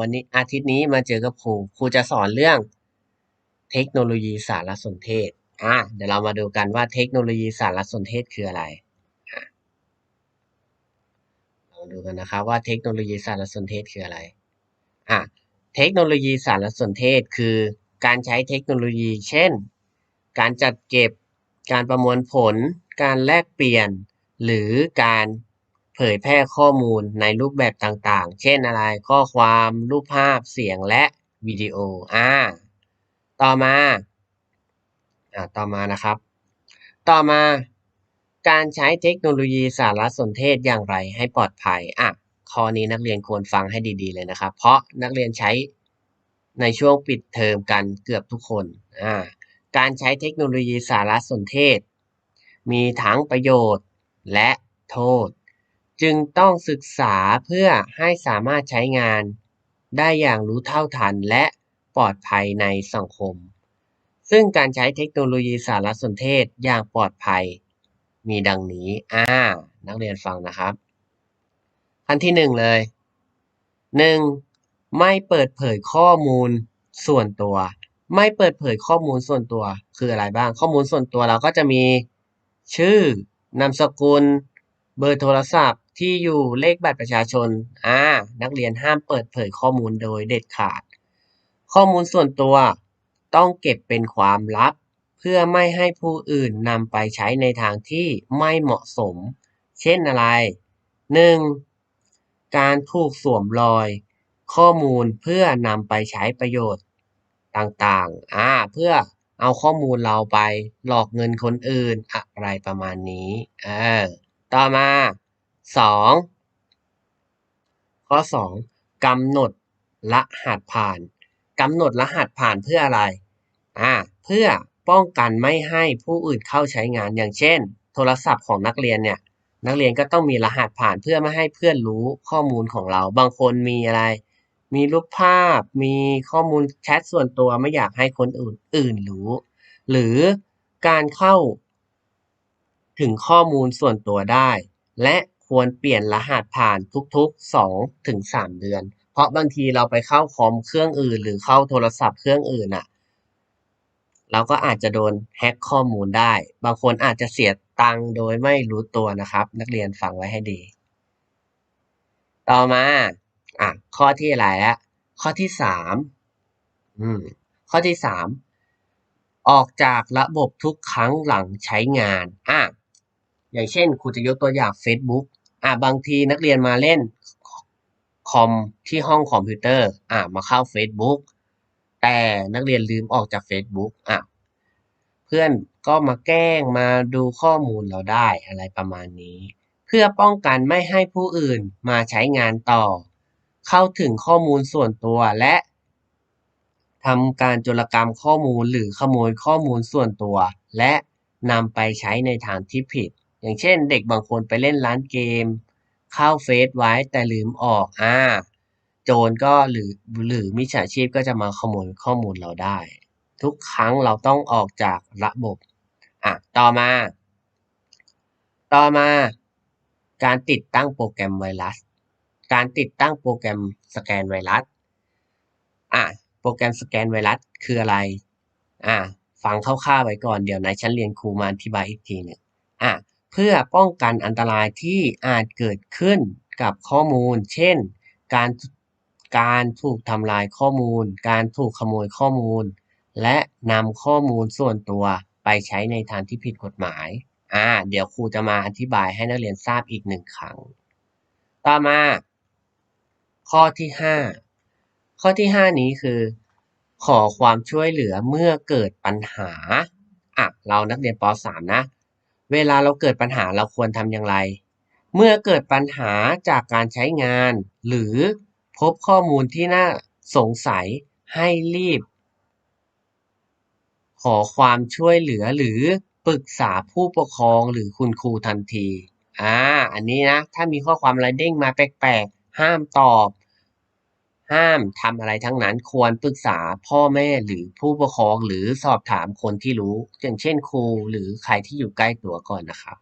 วันนี้อาทิตย์นี้มาเจอกับครูครูจะสอนเรื่องเทคโนโลยีสารสนเทศอะเดี๋ยวเรามาดูกันว่าเทคโนโลยีสารสนเทศคืออะไรอะเราดูกันนะครับว่าเทคโนโลยีสารสนเทศคืออะไรอะเทคโนโลยีสารสนเทศคือการใช้เทคโนโลยี เช่น การจัดเก็บ การประมวลผล การแลกเปลี่ยน หรือการ ผยแพร่ข้อมูลในรูปแบบต่างๆ เช่นอะไร ข้อความ รูปภาพ เสียง และวิดีโอ อ่า ต่อมา อ่า ต่อมานะครับ ต่อมา การใช้เทคโนโลยีสารสนเทศอย่างไรให้ปลอดภัย อะ ข้อนี้นักเรียนควรฟังให้ดีๆเลยนะครับ เพราะนักเรียนใช้ในช่วงปิดเทอมกันเกือบทุกคน อ่า การใช้เทคโนโลยีสารสนเทศ มีทั้งประโยชน์และโทษ จึงต้องศึกษาเพื่อให้สามารถใช้งาน ได้อย่างรู้เท่าทันและปลอดภัยในสังคม ซึ่งการใช้เทคโนโลยีสารสนเทศอย่างปลอดภัย มีดังนี้ อ่า นักเรียนฟังนะครับขั้นที่หนึ่งเลยหนึ่งไม่เปิดเผยข้อมูลส่วนตัว ไม่เปิดเผยข้อมูลส่วนตัว คืออะไรบ้าง ข้อมูลส่วนตัวเราก็จะมีชื่อนามสกุล เบอร์โทรศัพท์ที่อยู่เลขบัตรประชาชนอ่านักเรียนห้ามเปิดเผยข้อมูลโดยเด็ดขาด ข้อมูลส่วนตัวต้องเก็บเป็นความลับ เพื่อไม่ให้ผู้อื่นนำไปใช้ในทางที่ไม่เหมาะสม เช่นอะไร 1. การถูกสวมรอย ข้อมูลเพื่อนำไปใช้ประโยชน์ต่างๆ อ่า เพื่อเอาข้อมูลเราไปหลอกเงินคนอื่นอะไรประมาณนี้ เออ ต่อมา 2. ข้อ 2. กำหนดรหัสผ่านกำหนดรหัสผ่านเพื่ออะไรอ่าเพื่อป้องกันไม่ให้ผู้อื่นเข้าใช้งานอย่างเช่น โทรศัพท์ของนักเรียนเนี่ยนักเรียนก็ต้องมีรหัสผ่านเพื่อไม่ให้เพื่อนรู้ข้อมูลของเรา บางคนมีอะไร มีรูปภาพ มีข้อมูลแชทส่วนตัวไม่อยากให้คนอื่นอื่นรู้ หรือการเข้า ถึงข้อมูลส่วนตัวได้ และ ควรเปลี่ยนรหัสผ่านทุกๆ2ถึง3เดือน เพราะบางทีเราไปเข้าคอมเครื่องอื่น หรือเข้าโทรศัพท์เครื่องอื่นอะเราก็อาจจะโดนแฮ็กข้อมูลได้ บางคนอาจจะเสียตังค์โดยไม่รู้ตัวนะครับ นักเรียนฟังไว้ให้ดี ต่อมาอะข้อที่อะไรล้วข้อที่สามอืมข้อที่สามออกจากระบบทุกครั้งหลังใช้งานอะอย่างเช่นครูจะยกตัวอย่าง Facebook อะบางทีนักเรียนมาเล่นคอมที่ห้องคอมพิวเตอร์อะมาเข้า Facebook แต่นักเรียนลืมออกจาก Facebook อะเพื่อนก็มาแกล้งมาดูข้อมูลเราได้อะไรประมาณนี้ เพื่อป้องกันไม่ให้ผู้อื่นมาใช้งานต่อ เข้าถึงข้อมูลส่วนตัวและทำการโจรกรรมข้อมูลหรือขโมยข้อมูลส่วนตัว และนำไปใช้ในทางที่ผิด อย่างเช่นเด็กบางคนไปเล่นร้านเกม เข้าเฟซไว้แต่ลืมออกอ่าโจรก็หรือหรือมิจฉาชีพก็จะมาขโมยข้อมูลเราได้ ทุกครั้งเราต้องออกจากระบบอะต่อมา ต่อมา การติดตั้งโปรแกรมไวรัส การติดตั้งโปรแกรมสแกนไวรัสอะโปรแกรมสแกนไวรัสคืออะไรอะฟังคร่าวๆไว้ก่อนเดี๋ยวในชั้นเรียนครูมาอธิบายอีกทีหนึ่งอะ เพื่อป้องกันอันตรายที่อาจเกิดขึ้นกับข้อมูล เช่น การการถูกทำลายข้อมูล การถูกขโมยข้อมูล และนำข้อมูลส่วนตัวไปใช้ในทางที่ผิดกฎหมาย อ่า เดี๋ยวครูจะมาอธิบายให้นักเรียนทราบอีกหนึ่งครั้ง ต่อมา ข้อที่ห้าข้อที่ห้านี้คือ ขอความช่วยเหลือเมื่อเกิดปัญหา อะ เรานักเรียนป .3 นะ เวลาเราเกิดปัญหาเราควรทำอย่างไร เมื่อเกิดปัญหาจากการใช้งาน หรือพบข้อมูลที่น่าสงสัยให้รีบ ขอความช่วยเหลือหรือปรึกษาผู้ปกครองหรือคุณครูทันที อ่า อันนี้นะ ถ้ามีข้อความอะไรเด้งมาแปลกๆ ห้ามตอบ ห้ามทำอะไรทั้งนั้นควรปรึกษาพ่อแม่หรือผู้ปกครองหรือสอบถามคนที่รู้ อย่างเช่นครูหรือใครที่อยู่ใกล้ตัวก่อนนะครับ